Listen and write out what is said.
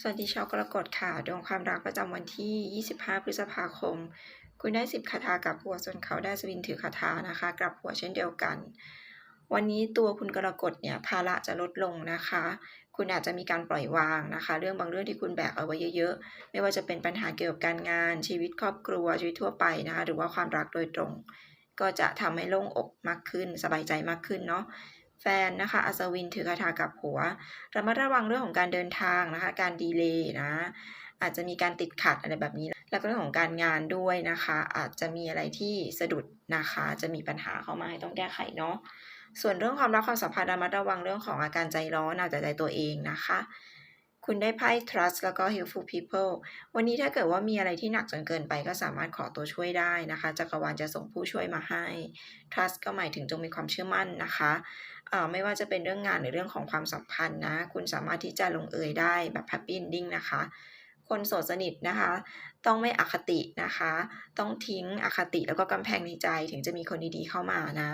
สวัสดีชาวกรกฎค่ะดวงความรักประจำวันที่ 25 พฤษภาคม คุณได้ 10คาถากับหัวส่วนเขาได้สวินถือคาถานะคะกลับหัวเช่นเดียวกัน วันนี้ตัวคุณกรกฎเนี่ยภาระจะลดลงนะคะ คุณอาจจะมีการปล่อยวางนะคะ เรื่องบางเรื่องที่คุณแบกเอาไว้เยอะๆ ไม่ว่าจะเป็นปัญหาเกี่ยวกับการงาน ชีวิตครอบครัวชีวิตทั่วไปนะคะหรือว่าความรักโดยตรง ก็จะทำให้โล่งอกมากขึ้น สบายใจมากขึ้นเนาะ แฟนนะคะ อัศวินถือคาถากับหัว ระมัดระวังเรื่องของการเดินทางนะคะ การดีเลย์นะ อาจจะมีการติดขัดอะไรแบบนี้ แล้วก็เรื่องของการงานด้วยนะคะ อาจจะมีอะไรที่สะดุดนะคะ จะมีปัญหาเข้ามาให้ต้องแก้ไขเนาะ ส่วนเรื่องความรักความสัมพันธ์ระมัดระวังเรื่องของอาการใจร้อนเอาแต่ใจตัวเองนะคะ คุณได้ไพ่ trust แล้วก็ helpful people วันนี้ถ้าเกิดว่ามีอะไรที่หนักจนเกินไปก็สามารถขอตัวช่วยได้นะคะ จักรวาลจะส่งผู้ช่วยมาให้ trust ก็หมายถึงจงมีความเชื่อมั่นนะคะเอ่อไม่ว่าจะเป็นเรื่องงานหรือเรื่องของความสัมพันธ์นะ คุณสามารถที่จะลงเอยได้แบบ happy ending นะคะ คนโสดสนิทนะคะ ต้องไม่อคตินะคะ ต้องทิ้งอคติแล้วก็กำแพงในใจถึงจะมีคนดีๆเข้ามานะ